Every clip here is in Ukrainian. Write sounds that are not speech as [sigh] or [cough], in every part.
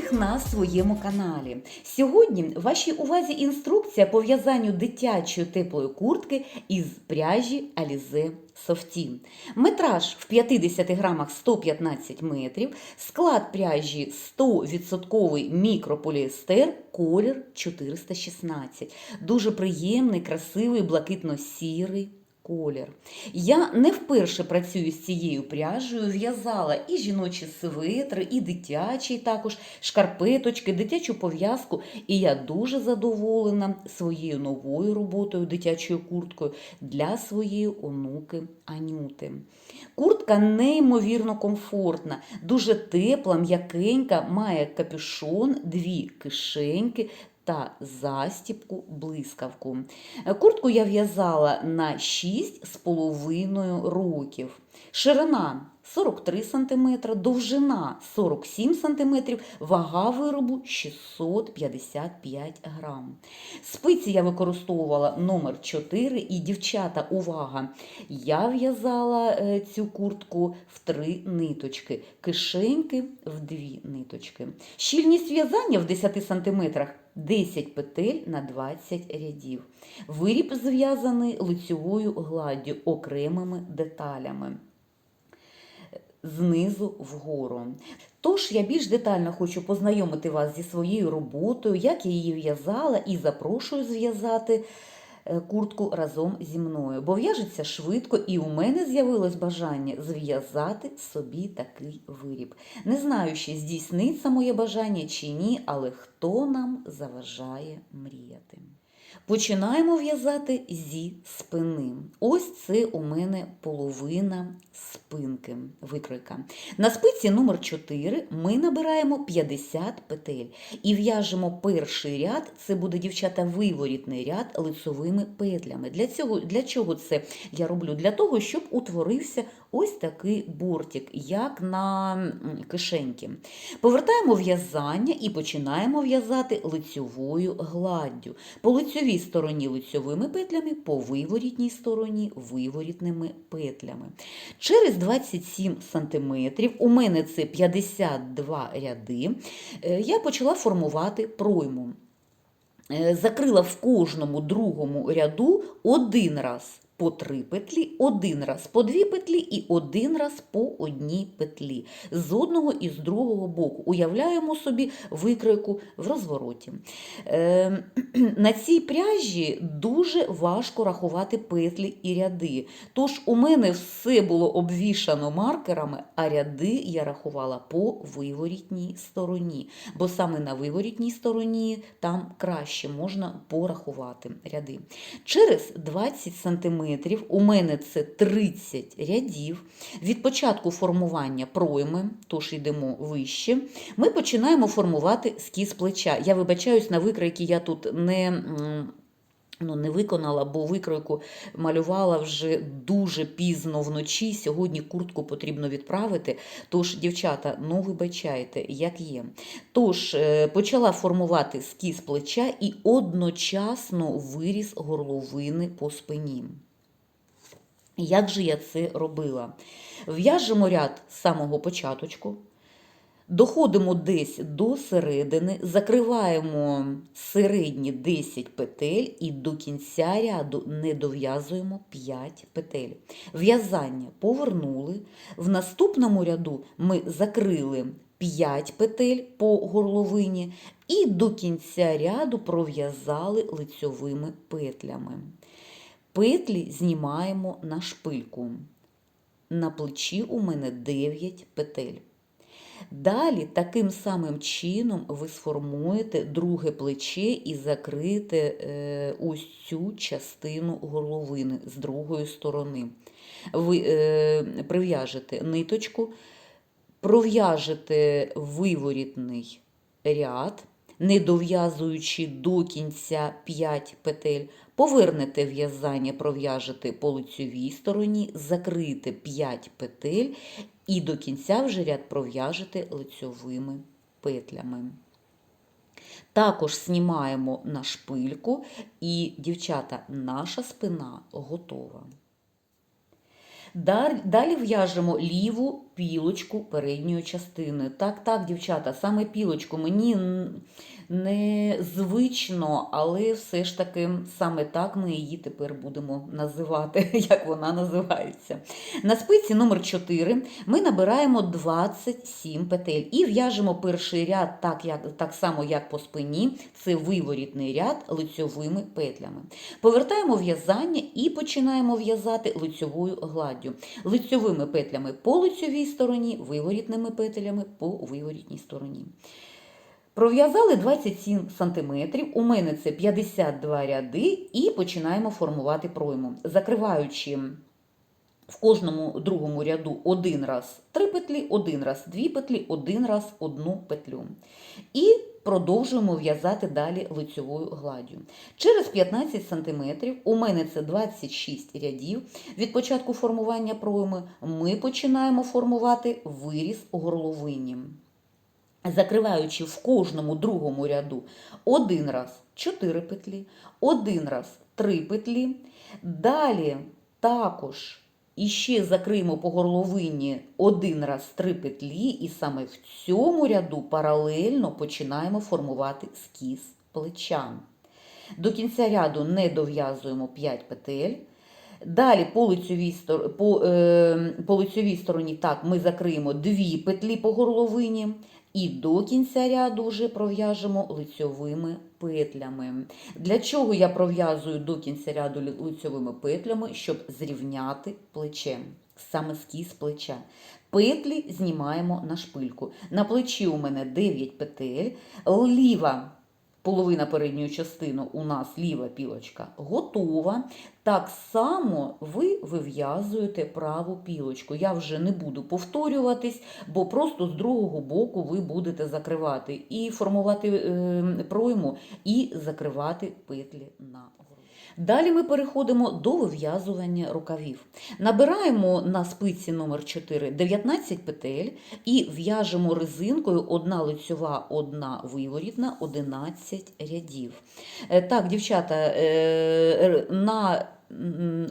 всіх на своєму каналі. Сьогодні вашій увазі інструкція по в'язанню дитячої теплої куртки із пряжі Alize Sofті. Метраж в 50 грамах 115 метрів, склад пряжі 100% мікрополіестер, колір 416. Дуже приємний, красивий, блакитно-сірий колір. Я не вперше працюю з цією пряжею, в'язала і жіночі светри, і дитячі також, шкарпеточки, дитячу пов'язку. І я дуже задоволена своєю новою роботою, дитячою курткою для своєї онуки Анюти. Куртка неймовірно комфортна, дуже тепла, м'якенька, має капюшон, дві кишеньки та застіпку блискавку. Куртку я в'язала на 6,5 років. Ширина 43 см, довжина 47 см, вага виробу 655 грам. Спиці я використовувала номер 4 і дівчата, увага! Я в'язала е, цю куртку в три ниточки, кишеньки в дві ниточки. Щільність в'язання в 10 см 10 петель на 20 рядів. Виріб зв'язаний лицьовою гладдю окремими деталями знизу вгору. Тож я більш детально хочу познайомити вас зі своєю роботою, як я її в'язала, і запрошую зв'язати е, куртку разом зі мною. Бо в'яжеться швидко, і у мене з'явилось бажання зв'язати собі такий виріб. Не знаю, чи здійсниться моє бажання чи ні, але хто нам заважає мріяти. Починаємо в'язати зі спини. Ось це у мене половина спинки, викройка. На спиці номер 4 ми набираємо 50 петель і в'яжемо перший ряд, це буде, дівчата, виворітний ряд лицевими петлями. Для, цього, для чого це я роблю? Для того, щоб утворився ось такий бортик, як на кишеньки. Повертаємо в'язання і починаємо в'язати лицьовою гладдю. По лицьовій стороні лицьовими петлями, по виворітній стороні виворітними петлями. Через 27 см, у мене це 52 ряди, е, я почала формувати пройму. Е, Закрила в кожному другому ряду один раз по три петлі, один раз по дві петлі і один раз по одній петлі з одного і з другого боку. Уявляємо собі викройку в розвороті. Е, [clears throat] на цій пряжі дуже важко рахувати петлі і ряди. Тож у мене все було обвішано маркерами, а ряди я рахувала по виворітній стороні. Бо саме на виворітній стороні там краще можна порахувати ряди. Через 20 см у мене це 30 рядів. Від початку формування пройми, тож йдемо вище, ми починаємо формувати скіз плеча. Я вибачаюсь, на викройки я тут не. Ну, не виконала, бо викройку малювала вже дуже пізно вночі. Сьогодні куртку потрібно відправити. Тож, дівчата, ну вибачайте, як є. Тож, е, почала формувати скіз плеча і одночасно виріс горловини по спині. Як же я це робила? В'яжемо ряд з самого початочку, доходимо десь до середини, закриваємо середні 10 петель і до кінця ряду не дов'язуємо 5 петель. В'язання повернули. В наступному ряду ми закрили 5 петель по горловині і до кінця ряду пров'язали лицьовими петлями. Петлі знімаємо на шпильку. На плечі у мене 9 петель. Далі таким самим чином ви сформуєте друге плече і закрите е, ось цю частину горловини з другої сторони. Ви е, прив'яжете ниточку, пров'яжете виворітний ряд, не дов'язуючи до кінця 5 петель, повернете в'язання, пров'яжете по лицьовій стороні, закрите 5 петель і до кінця вже ряд пров'яжете лицьовими петлями. Також знімаємо на шпильку, і, дівчата, наша спина готова. Далі в'яжемо ліву пілочку передньої частини. Так, так, дівчата, саме пілочку. Мені незвично, але все ж таки саме так ми її тепер будемо називати, [laughs] як вона називається. На спиці номер 4 ми набираємо 27 петель і в'яжемо перший ряд так, як, так само, як по спині. Це виворітний ряд лицьовими петлями. Повертаємо в'язання і починаємо в'язати лицьовою гладдю. Лицьовими петлями по лицьовій стороні, виворітними петлями по виворітній стороні. Пров'язали 27 см, у мене це 52 ряди, і починаємо формувати пройму, закриваючи в кожному другому ряду один раз три петлі, один раз дві петлі, один раз одну петлю. І продовжуємо в'язати далі лицьовою гладдю. Через 15 см, у мене це 26 рядів, від початку формування пройми ми починаємо формувати виріз горловині закриваючи в кожному другому ряду один раз 4 петлі, один раз 3 петлі. Далі також іще закриємо по горловині один раз 3 петлі, і саме в цьому ряду паралельно починаємо формувати скіз плеча. До кінця ряду не дов'язуємо 5 петель. Далі по лицьовій, по, е, по лицьовій стороні так, ми закриємо 2 петлі по горловині. І до кінця ряду вже пров'яжемо лицьовими петлями. Для чого я пров'язую до кінця ряду лицьовими петлями, щоб зрівняти плече, саме скіз плеча. Петлі знімаємо на шпильку. На плечі у мене 9 петель, ліва половина передньої частини у нас ліва пілочка готова. Так само ви вив'язуєте праву пілочку. Я вже не буду повторюватись, бо просто з другого боку ви будете закривати і формувати е, пройму, і закривати петлі на. Далі ми переходимо до вив'язування рукавів. Набираємо на спиці номер 4 19 петель і в'яжемо резинкою одна лицьова, одна виворітна, 11 рядів. Е, Так, дівчата, е, на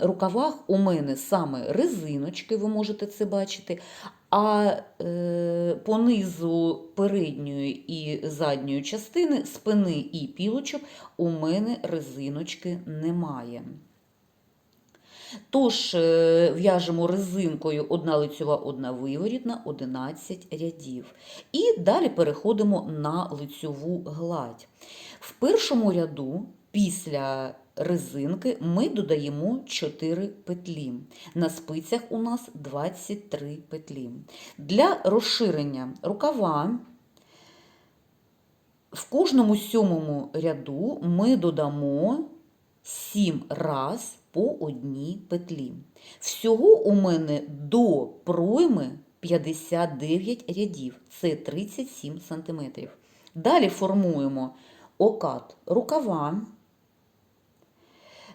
рукавах у мене саме резиночки, ви можете це бачити, а е, по низу передньої і задньої частини спини і пілочок у мене резиночки немає. Тож е, в'яжемо резинкою одна лицьова, одна виворітна, 11 рядів. І далі переходимо на лицьову гладь. В першому ряду після резинки ми додаємо 4 петлі. На спицях у нас 23 петлі. Для розширення рукава в кожному сьомому ряду ми додамо 7 раз по одній петлі. Всього у мене до пройми 59 рядів, це 37 см. Далі формуємо окат рукава.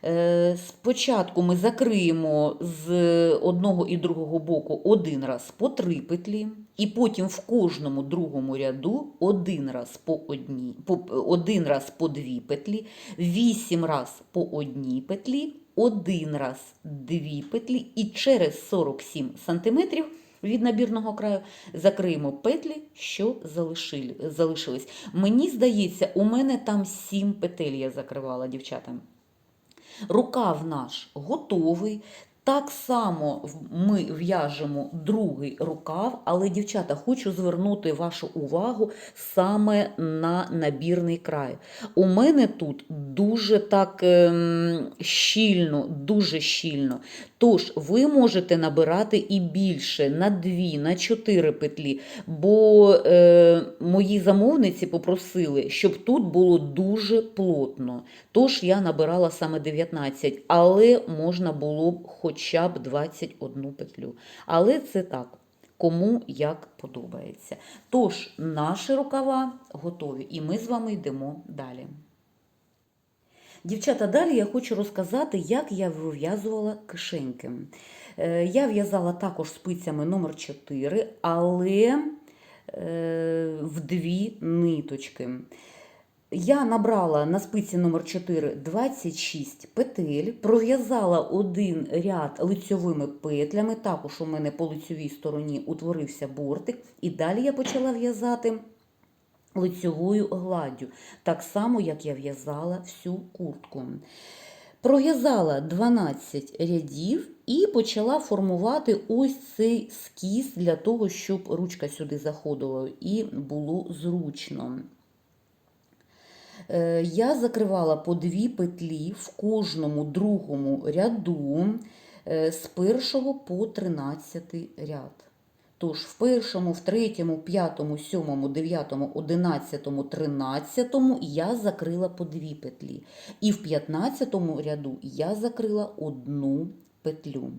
Е, Спочатку ми закриємо з одного і другого боку один раз по три петлі, і потім в кожному другому ряду один раз по одній, по, один раз по дві петлі, вісім раз по одній петлі, один раз дві петлі, і через 47 см від набірного краю закриємо петлі, що залишили, залишились. Мені здається, у мене там 7 петель я закривала, дівчата. Рукав наш готовий. Так само ми в'яжемо другий рукав, але, дівчата, хочу звернути вашу увагу саме на набірний край. У мене тут дуже так ем, щільно, дуже щільно. Тож ви можете набирати і більше на 2, на 4 петлі, бо е, мої замовниці попросили, щоб тут було дуже плотно. Тож я набирала саме 19, але можна було б хоча б 21 петлю. Але це так, кому як подобається. Тож, наші рукава готові, і ми з вами йдемо далі. Дівчата, далі я хочу розказати, як я вив'язувала кишеньки. Е, Я в'язала також спицями номер 4, але е, в дві ниточки. Я набрала на спиці номер 4 26 петель, пров'язала один ряд лицьовими петлями, також у мене по лицьовій стороні утворився бортик, і далі я почала в'язати лицьовою гладдю, так само, як я в'язала всю куртку. Пров'язала 12 рядів і почала формувати ось цей скіз для того, щоб ручка сюди заходила і було зручно. Е, Я закривала по дві петлі в кожному другому ряду е, з першого по 13 ряд. Тож в першому, в третьому, п'ятому, сьомому, дев'ятому, одинадцятому, тринадцятому я закрила по дві петлі. І в п'ятнадцятому ряду я закрила одну петлю.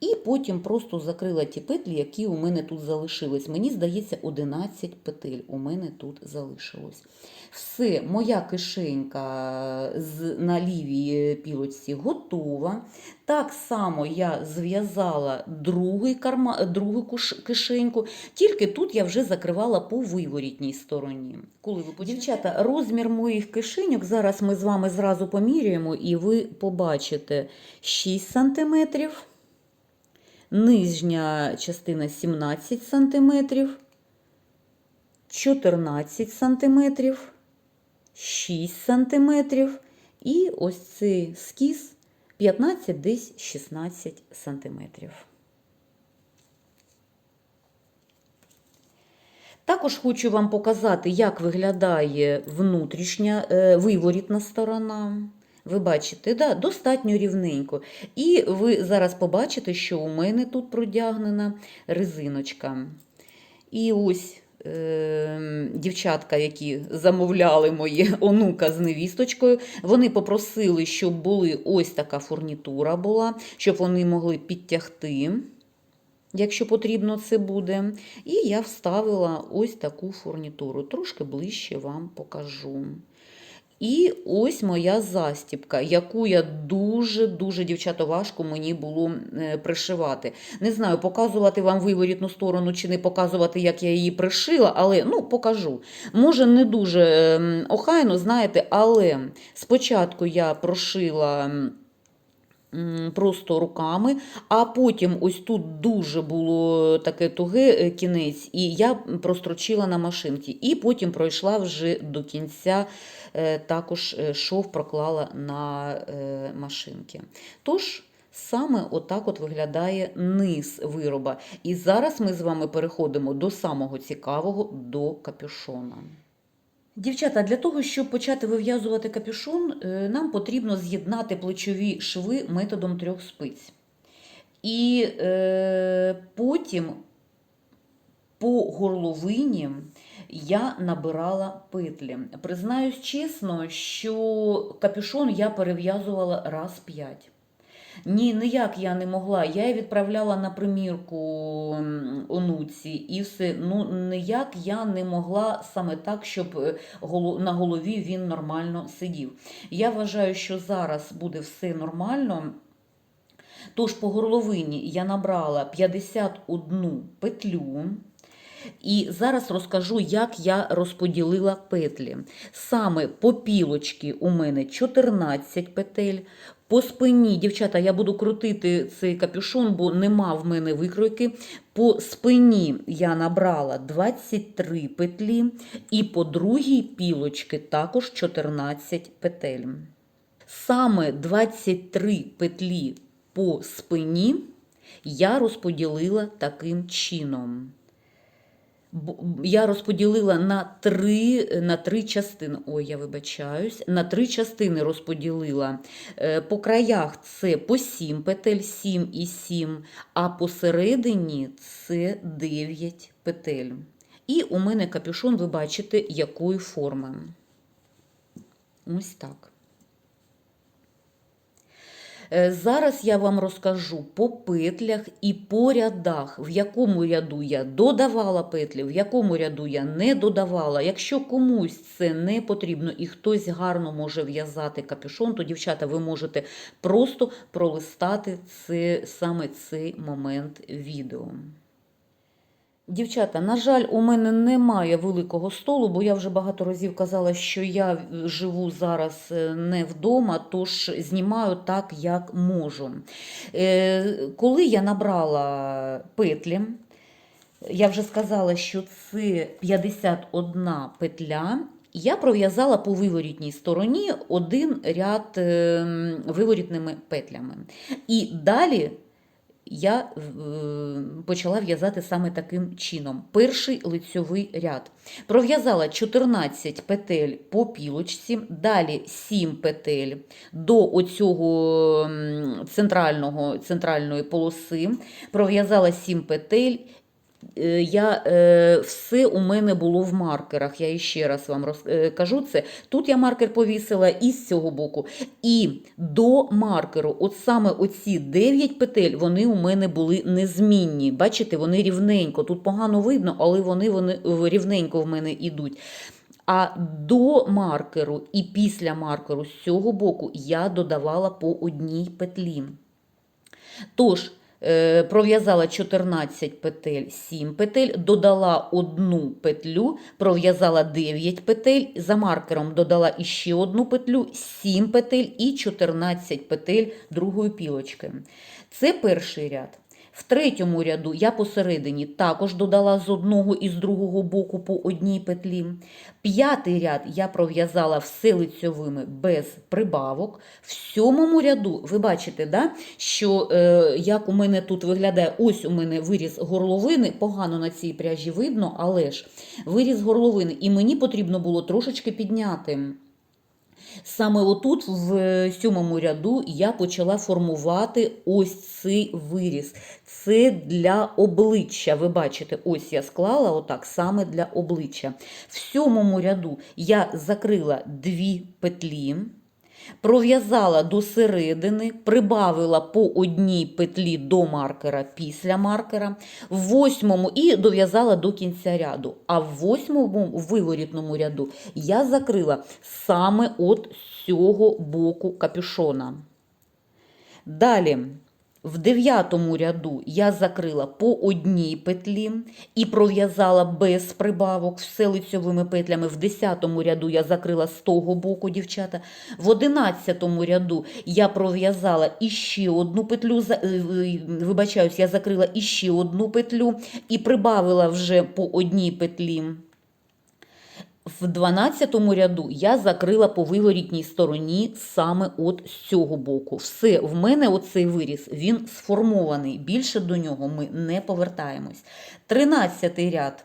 І потім просто закрила ті петлі, які у мене тут залишились. Мені здається, 11 петель у мене тут залишилось. Все, моя кишенька на лівій пілочці готова. Так само я зв'язала карма, другу кишеньку, тільки тут я вже закривала по виворітній стороні. Коли ви Дівчата, розмір моїх кишеньок зараз ми з вами зразу поміряємо, і ви побачите 6 сантиметрів. Нижня частина 17 см, 14 см, 6 см і ось цей скіз 15 десь 16 см. Також хочу вам показати, як виглядає внутрішня е, виворітна сторона. Ви бачите, да, достатньо рівненько. І ви зараз побачите, що у мене тут продягнена резиночка. І ось е, дівчатка, які замовляли моє онука з невісточкою, вони попросили, щоб були ось така фурнітура була, щоб вони могли підтягти. Якщо потрібно, це буде. І я вставила ось таку фурнітуру. Трошки ближче вам покажу. І ось моя застіпка, яку я дуже-дуже, дівчата, важко мені було е, пришивати. Не знаю, показувати вам виворітну сторону чи не показувати, як я її пришила, але ну, покажу. Може, не дуже охайно, знаєте, але спочатку я прошила. Просто руками, а потім ось тут дуже було таке туге е, кінець, і я прострочила на машинці. І потім пройшла вже до кінця, е, також е, шов проклала на машинки. Тож, саме отак от виглядає низ вироба. І зараз ми з вами переходимо до самого цікавого, до капюшона. Дівчата, для того, щоб почати вив'язувати капюшон, е, нам потрібно з'єднати плечові шви методом трьох спиць. І е, потім по горловині я набирала петлі. Признаюсь чесно, що капюшон я перев'язувала раз п'ять. Ні, ніяк я не могла. Я її відправляла на примірку онуці, і все. Ну, ніяк я не могла саме так, щоб е, на голові він нормально сидів. Я вважаю, що зараз буде все нормально. Тож по горловині я набрала 51 петлю. І зараз розкажу, як я розподілила петлі. Саме по пілочці у мене 14 петель. По спині, дівчата, я буду крутити цей капюшон, бо нема в мене викройки. По спині я набрала 23 петлі, і по другій пілочці також 14 петель. Саме 23 петлі по спині я розподілила таким чином. Я розподілила на три, на три частини. Ой, я вибачаюсь. На три частини розподілила. Е, По краях це по 7 петель, 7 і 7, а посередині це 9 петель. І у мене капюшон, ви бачите, якої форми. Ось так. Е, Зараз я вам розкажу по петлях і по рядах, в якому ряду я додавала петлі, в якому ряду я не додавала. Якщо комусь це не потрібно і хтось гарно може в'язати капюшон, то, дівчата, ви можете просто пролистати це, саме цей момент відео. Дівчата, на жаль, у мене немає великого столу, бо я вже багато разів казала, що я живу зараз е, не вдома, тож знімаю так, як можу. Е, Коли я набрала петлі, я вже сказала, що це 51 петля. Я пров'язала по виворітній стороні один ряд е, виворітними петлями. І далі я е, почала в'язати саме таким чином. Перший лицьовий ряд. Пров'язала 14 петель по пілочці, далі 7 петель до оцього центрального, центральної полоси. Пров'язала 7 петель. Е, Я, е, все у мене було в маркерах. Я ще раз вам роз, е, це. Тут я маркер повісила і з цього боку. І до маркеру, от саме оці 9 петель, вони у мене були незмінні. Бачите, вони рівненько. Тут погано видно, але вони, вони рівненько в мене йдуть. А до маркеру і після маркеру з цього боку я додавала по одній петлі. Тож, пров'язала 14 петель, 7 петель, додала одну петлю, пров'язала 9 петель, за маркером додала іще одну петлю, 7 петель і 14 петель другої пілочки. Це перший ряд. В третьому ряду я посередині також додала з одного і з другого боку по одній петлі. П'ятий ряд я пров'язала все лицьовими без прибавок. В сьомому ряду ви бачите, да, що е, як у мене тут виглядає, ось у мене виріз горловини, погано на цій пряжі видно, але ж виріз горловини, і мені потрібно було трошечки підняти. Саме отут, в сьомому ряду, я почала формувати ось цей виріз. Це для обличчя. Ви бачите, ось я склала отак саме для обличчя. В сьомому ряду я закрила дві петлі. Пров'язала до середини, прибавила по одній петлі до маркера після маркера, в восьмому і дов'язала до кінця ряду. А в восьмому виворітному ряду я закрила саме от цього боку капюшона. Далі. В дев'ятому ряду я закрила по одній петлі і пров'язала без прибавок все лицьовими петлями. В десятому ряду я закрила з того боку, дівчата. В одинадцятому ряду я пров'язала іще одну петлю, е, е, вибачаюсь, я закрила іще одну петлю і прибавила вже по одній петлі. В 12 ряду я закрила по виворітній стороні саме от з цього боку. Все, в мене оцей виріс, він сформований. Більше до нього ми не повертаємось. 13 ряд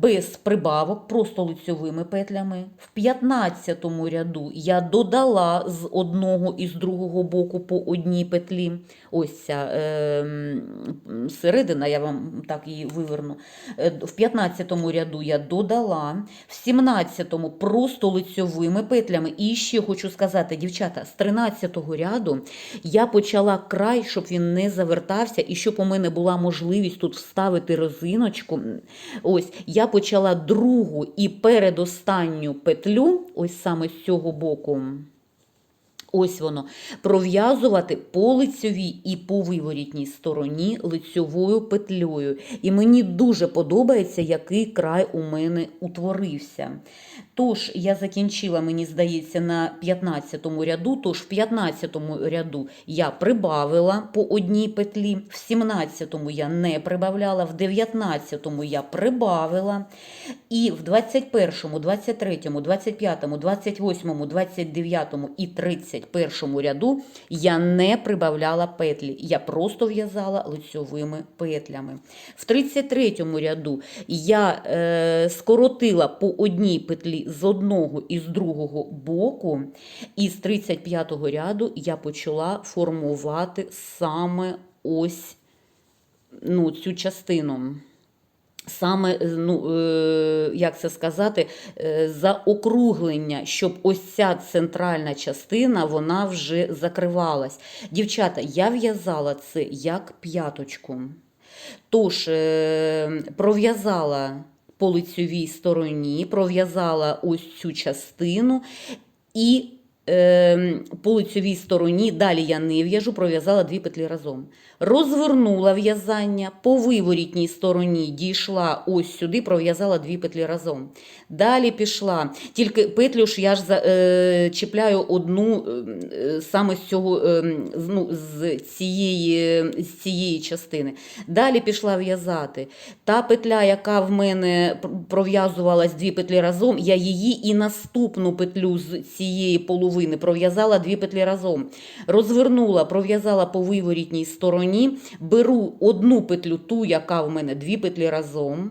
без прибавок, просто лицьовими петлями. В 15 ряду я додала з одного і з другого боку по одній петлі. Ось ця е, середина, я вам так її виверну. Е, В 15 ряду я додала, в 17 просто лицьовими петлями. І ще хочу сказати, дівчата, з 13 ряду я почала край, щоб він не завертався, і щоб у мене була можливість тут вставити резиночку. Ось я почала другу і передостанню петлю, ось саме з цього боку. Ось воно. Пров'язувати по лицьовій і по виворітній стороні лицьовою петлею. І мені дуже подобається, який край у мене утворився. Тож, я закінчила, мені здається, на 15 ряду. Тож в 15 ряду я прибавила по одній петлі, в 17 я не прибавляла, в 19 я прибавила. І в 21, 23, 25, 28, 29 і 31 ряду я не прибавляла петлі. Я просто в'язала лицьовими петлями. В 33 ряду я е, скоротила по одній петлі з одного і з другого боку. І з 35 ряду я почала формувати саме ось ну, цю частину. Саме, е, ну, е, як це сказати, е, заокруглення, щоб ось ця центральна частина вона вже закривалась. Дівчата, я в'язала це як п'яточку. Тож, пров'язала по лицьовій стороні, пров'язала ось цю частину і по лицьовій стороні, далі я не в'яжу, пров'язала дві петлі разом. Розвернула в'язання, по виворітній стороні дійшла ось сюди, пров'язала дві петлі разом. Далі пішла, тільки петлю ж я ж е, чіпляю одну е, саме з цього, е, ну, з, цієї, з цієї частини. Далі пішла в'язати. Та петля, яка в мене пр- пров'язувалась дві петлі разом, я її і наступну петлю з цієї половини пров'язала дві петлі разом. Розвернула, пров'язала по виворітній стороні, беру одну петлю, ту, яка в мене дві петлі разом,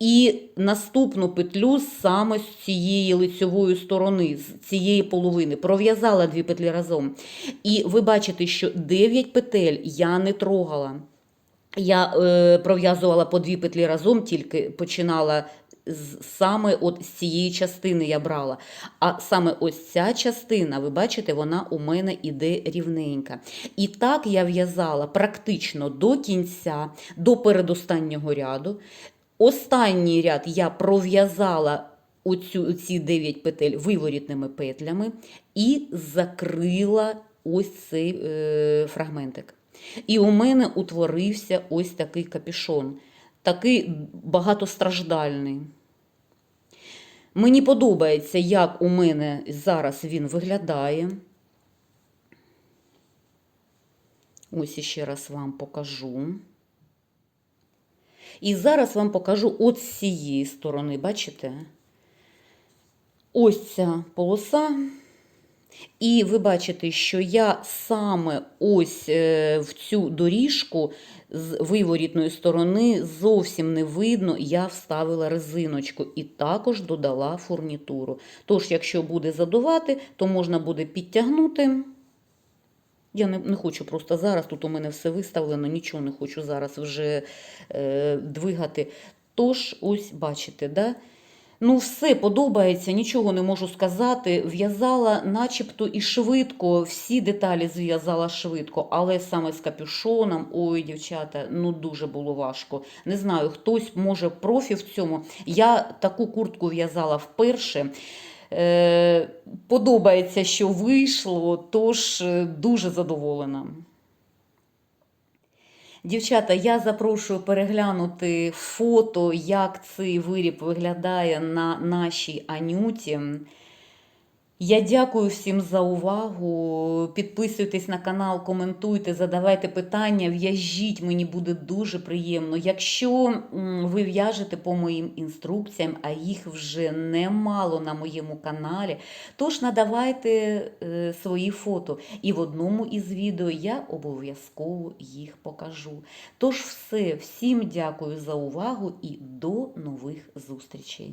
і наступну петлю саме з цієї лицьової сторони, з цієї половини. Пров'язала дві петлі разом. І ви бачите, що 9 петель я не трогала. Я е, пров'язувала по дві петлі разом, тільки починала саме от з цієї частини я брала. А саме ось ця частина, ви бачите, вона у мене іде рівненька. І так я в'язала практично до кінця, до передостаннього ряду. Останній ряд я пров'язала оцю, ці 9 петель виворітними петлями і закрила ось цей е, фрагментик. І у мене утворився ось такий капюшон, такий багатостраждальний. Мені подобається, як у мене зараз він виглядає. Ось іще раз вам покажу. І зараз вам покажу от з цієї сторони, бачите? Ось ця полоса. І ви бачите, що я саме ось е, в цю доріжку з виворітної сторони зовсім не видно, я вставила резиночку і також додала фурнітуру. Тож, якщо буде задувати, то можна буде підтягнути. Я не, не хочу просто зараз, тут у мене все виставлено, нічого не хочу зараз вже е, двигати. Тож, ось бачите, да? Ну, все подобається, нічого не можу сказати. В'язала начебто і швидко, всі деталі зв'язала швидко, але саме з капюшоном, ой, дівчата, ну дуже було важко. Не знаю, хтось може профі в цьому. Я таку куртку в'язала вперше. Е, подобається, що вийшло, тож е, дуже задоволена. Дівчата, я запрошую переглянути фото, як цей виріб виглядає на нашій анюті. Я дякую всім за увагу. Підписуйтесь на канал, коментуйте, задавайте питання, в'яжіть, мені буде дуже приємно. Якщо ви в'яжете по моїм інструкціям, а їх вже немало на моєму каналі, тож надавайте е, свої фото. І в одному із відео я обов'язково їх покажу. Тож все, всім дякую за увагу і до нових зустрічей.